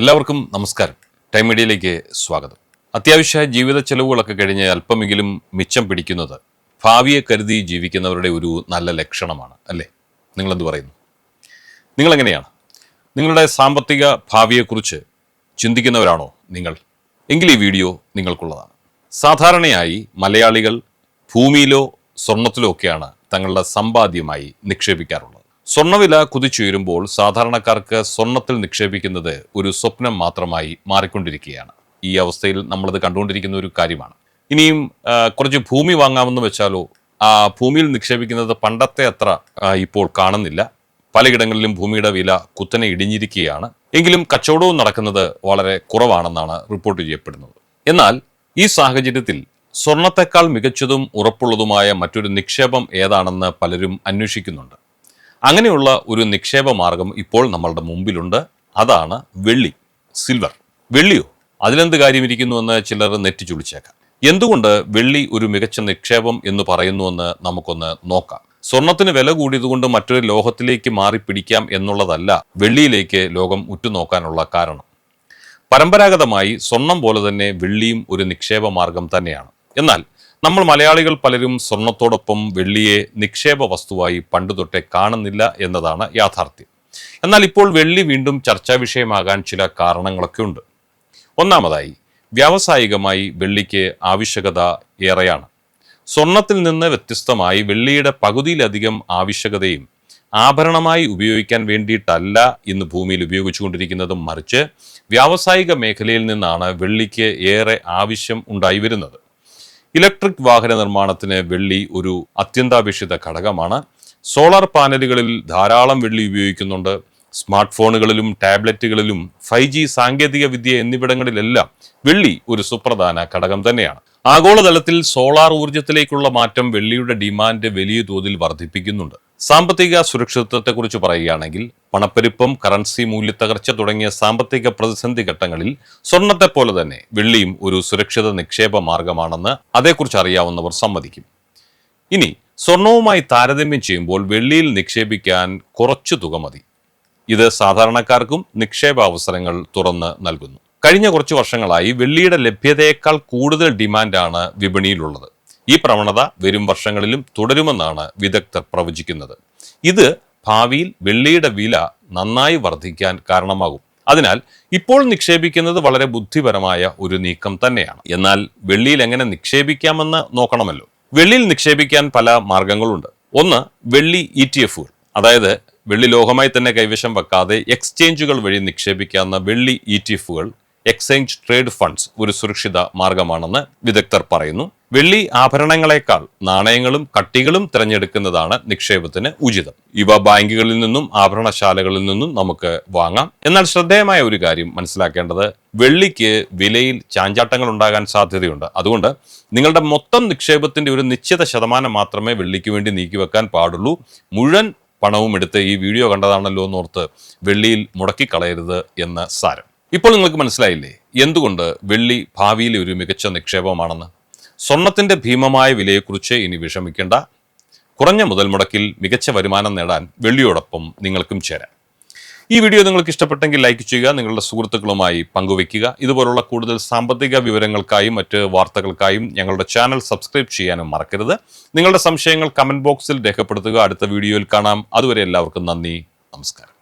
എല്ലാവർക്കും നമസ്കാരം. ടൈം മീഡിയയിലേക്ക് സ്വാഗതം. അത്യാവശ്യ ജീവിത ചെലവുകളൊക്കെ കഴിഞ്ഞ് അല്പമെങ്കിലും മിച്ചം പിടിക്കുന്നത് ഭാവിയെ കരുതി ജീവിക്കുന്നവരുടെ ഒരു നല്ല ലക്ഷണമാണ് അല്ലേ? നിങ്ങളെന്ത് പറയുന്നു? നിങ്ങളെങ്ങനെയാണ്? നിങ്ങളുടെ സാമ്പത്തിക ഭാവിയെക്കുറിച്ച് ചിന്തിക്കുന്നവരാണോ നിങ്ങൾ? എങ്കിൽ ഈ വീഡിയോ നിങ്ങൾക്കുള്ളതാണ്. സാധാരണയായി മലയാളികൾ ഭൂമിയിലോ സ്വർണത്തിലോ ഒക്കെയാണ് തങ്ങളുടെ സമ്പാദ്യമായി നിക്ഷേപിക്കാറുള്ളത്. സ്വർണവില കുതിച്ചുയരുമ്പോൾ സാധാരണക്കാർക്ക് സ്വർണത്തിൽ നിക്ഷേപിക്കുന്നത് ഒരു സ്വപ്നം മാത്രമായി മാറിക്കൊണ്ടിരിക്കുകയാണ്. ഈ അവസ്ഥയിൽ നമ്മളത് കണ്ടുകൊണ്ടിരിക്കുന്ന ഒരു കാര്യമാണ്. ഇനിയും കുറച്ച് ഭൂമി വാങ്ങാമെന്ന് വെച്ചാലോ ആ ഭൂമിയിൽ നിക്ഷേപിക്കുന്നത് പണ്ടത്തെ അത്ര ഇപ്പോൾ കാണുന്നില്ല. പലയിടങ്ങളിലും ഭൂമിയുടെ വില കുത്തനെ ഇടിഞ്ഞിരിക്കുകയാണ്. എങ്കിലും കച്ചവടവും നടക്കുന്നത് വളരെ കുറവാണെന്നാണ് റിപ്പോർട്ട് ചെയ്യപ്പെടുന്നത്. എന്നാൽ ഈ സാഹചര്യത്തിൽ സ്വർണത്തെക്കാൾ മികച്ചതും ഉറപ്പുള്ളതുമായ മറ്റൊരു നിക്ഷേപം ഏതാണെന്ന് പലരും അന്വേഷിക്കുന്നുണ്ട്. അങ്ങനെയുള്ള ഒരു നിക്ഷേപ മാർഗം ഇപ്പോൾ നമ്മളുടെ മുമ്പിലുണ്ട്. അതാണ് വെള്ളി സിൽവർ വെള്ളിയോ? അതിലെന്ത് കാര്യമിരിക്കുന്നുവെന്ന് ചിലർ നെറ്റിച്ചുളിച്ചേക്കാം എന്തുകൊണ്ട് വെള്ളി ഒരു മികച്ച നിക്ഷേപം എന്ന് പറയുന്നുവെന്ന് നമുക്കൊന്ന് നോക്കാം. സ്വർണത്തിന് വില കൂടിയതുകൊണ്ട് മറ്റൊരു ലോഹത്തിലേക്ക് മാറി പിടിക്കാം എന്നുള്ളതല്ല വെള്ളിയിലേക്ക് ലോകം ഉറ്റുനോക്കാനുള്ള കാരണം. പരമ്പരാഗതമായി സ്വർണം പോലെ തന്നെ വെള്ളിയും ഒരു നിക്ഷേപ മാർഗം തന്നെയാണ്. എന്നാൽ നമ്മൾ മലയാളികൾ പലരും സ്വർണത്തോടൊപ്പം വെള്ളിയെ നിക്ഷേപ വസ്തുവായി പണ്ട് തൊട്ടേ കാണുന്നില്ല എന്നതാണ് യാഥാർത്ഥ്യം. എന്നാൽ ഇപ്പോൾ വെള്ളി വീണ്ടും ചർച്ചാ വിഷയമാകാൻ ചില കാരണങ്ങളൊക്കെ ഉണ്ട്. ഒന്നാമതായി വ്യാവസായികമായി വെള്ളിക്ക് ആവശ്യകത ഏറെയാണ്. സ്വർണത്തിൽ നിന്ന് വ്യത്യസ്തമായി വെള്ളിയുടെ പകുതിയിലധികം ആവശ്യകതയും ആഭരണമായി ഉപയോഗിക്കാൻ വേണ്ടിയിട്ടല്ല ഇന്ന് ഭൂമിയിൽ ഉപയോഗിച്ചുകൊണ്ടിരിക്കുന്നതും മറിച്ച് വ്യാവസായിക മേഖലയിൽ നിന്നാണ് വെള്ളിക്ക് ഏറെ ആവശ്യം ഉണ്ടായി വരുന്നത്. ഇലക്ട്രിക് വാഹന നിർമ്മാണത്തിന് വെള്ളി ഒരു അത്യന്താപേക്ഷിത ഘടകമാണ്. സോളാർ പാനലുകളിൽ ധാരാളം വെള്ളി ഉപയോഗിക്കുന്നുണ്ട്. സ്മാർട്ട് ഫോണുകളിലും ടാബ്ലറ്റുകളിലും ഫൈവ് ജി സാങ്കേതിക വിദ്യ എന്നിവിടങ്ങളിലെല്ലാം വെള്ളി ഒരു സുപ്രധാന ഘടകം തന്നെയാണ്. ആഗോളതലത്തിൽ സോളാർ ഊർജത്തിലേക്കുള്ള മാറ്റം വെള്ളിയുടെ ഡിമാൻഡ് വലിയ തോതിൽ വർദ്ധിപ്പിക്കുന്നുണ്ട്. സാമ്പത്തിക സുരക്ഷിതത്വത്തെക്കുറിച്ച് പറയുകയാണെങ്കിൽ പണപ്പെരുപ്പം കറൻസി മൂല്യത്തകർച്ച തുടങ്ങിയ സാമ്പത്തിക പ്രതിസന്ധി ഘട്ടങ്ങളിൽ സ്വർണത്തെ പോലെ തന്നെ വെള്ളിയും ഒരു സുരക്ഷിത നിക്ഷേപ മാർഗമാണെന്ന് അതേക്കുറിച്ച് അറിയാവുന്നവർ സമ്മതിക്കും. ഇനി സ്വർണവുമായി താരതമ്യം ചെയ്യുമ്പോൾ വെള്ളിയിൽ നിക്ഷേപിക്കാൻ കുറച്ചു തുക മതി. ഇത് സാധാരണക്കാർക്കും നിക്ഷേപ അവസരങ്ങൾ തുറന്ന് നൽകുന്നു. കഴിഞ്ഞ കുറച്ച് വർഷങ്ങളായി വെള്ളിയുടെ ലഭ്യതയേക്കാൾ കൂടുതൽ ഡിമാൻഡാണ് വിപണിയിലുള്ളത്. ഈ പ്രവണത വരും വർഷങ്ങളിലും തുടരുമെന്നാണ് വിദഗ്ധർ പ്രവചിക്കുന്നത്. ഇത് ഭാവിയിൽ വെള്ളിയുടെ വില നന്നായി വർദ്ധിക്കാൻ കാരണമാകും. അതിനാൽ ഇപ്പോൾ നിക്ഷേപിക്കുന്നത് വളരെ ബുദ്ധിപരമായ ഒരു നീക്കം തന്നെയാണ്. എന്നാൽ വെള്ളിയിൽ എങ്ങനെ നിക്ഷേപിക്കാമെന്ന് നോക്കണമല്ലോ. വെള്ളിയിൽ നിക്ഷേപിക്കാൻ പല മാർഗങ്ങളുണ്ട്. ഒന്ന് വെള്ളി ഇ ടി എഫുകൾ അതായത് വെള്ളി ലോഹമായി തന്നെ കൈവശം വെക്കാതെ എക്സ്ചേഞ്ചുകൾ വഴി നിക്ഷേപിക്കാവുന്ന വെള്ളി ഇ ടി എഫുകൾ എക്സ്ചേഞ്ച് ട്രേഡ് ഫണ്ട്സ് ഒരു സുരക്ഷിത മാർഗമാണെന്ന് വിദഗ്ധർ പറയുന്നു. വെള്ളി ആഭരണങ്ങളെക്കാൾ നാണയങ്ങളും കട്ടികളും തിരഞ്ഞെടുക്കുന്നതാണ് നിക്ഷേപത്തിന് ഉചിതം. ഇവ ബാങ്കുകളിൽ നിന്നും ആഭരണശാലകളിൽ നിന്നും നമുക്ക് വാങ്ങാം. എന്നാൽ ശ്രദ്ധേയമായ ഒരു കാര്യം മനസ്സിലാക്കേണ്ടത് വെള്ളിക്ക് വിലയിൽ ചാഞ്ചാട്ടങ്ങൾ ഉണ്ടാകാൻ സാധ്യതയുണ്ട്. അതുകൊണ്ട് നിങ്ങളുടെ മൊത്തം നിക്ഷേപത്തിന്റെ ഒരു നിശ്ചിത ശതമാനം മാത്രമേ വെള്ളിക്ക് വേണ്ടി നീക്കിവെക്കാൻ പാടുള്ളൂ. മുഴുവൻ പണവും എടുത്ത് ഈ വീഡിയോ കണ്ടതാണല്ലോ എന്ന് എന്നോർത്ത് വെള്ളിയിൽ മുടക്കിക്കളയരുത് എന്ന് സാരം. ഇപ്പോൾ നിങ്ങൾക്ക് മനസ്സിലായില്ലേ? എന്തുകൊണ്ട് വെള്ളി ഭാവിയിലെ ഒരു മികച്ച നിക്ഷേപമാണെന്ന്? സ്വർണത്തിന്റെ ഭീമമായ വിലയെക്കുറിച്ച് ഇനി വിഷമിക്കേണ്ട. കുറഞ്ഞ മുതൽ മുടക്കിൽ മികച്ച വരുമാനം നേടാൻ വെള്ളിയോടൊപ്പം നിങ്ങൾക്കും ചേരാം. ഈ വീഡിയോ നിങ്ങൾക്ക് ഇഷ്ടപ്പെട്ടെങ്കിൽ ലൈക്ക് ചെയ്യുക നിങ്ങളുടെ സുഹൃത്തുക്കളുമായി പങ്കുവയ്ക്കുക. ഇതുപോലുള്ള കൂടുതൽ സാമ്പത്തിക വിവരങ്ങൾക്കായും മറ്റ് വാർത്തകൾക്കായും ഞങ്ങളുടെ ചാനൽ സബ്സ്ക്രൈബ് ചെയ്യാനും മറക്കരുത്. നിങ്ങളുടെ സംശയങ്ങൾ കമന്റ് ബോക്സിൽ രേഖപ്പെടുത്തുക. അടുത്ത വീഡിയോയിൽ കാണാം. അതുവരെ എല്ലാവർക്കും നന്ദി. നമസ്കാരം.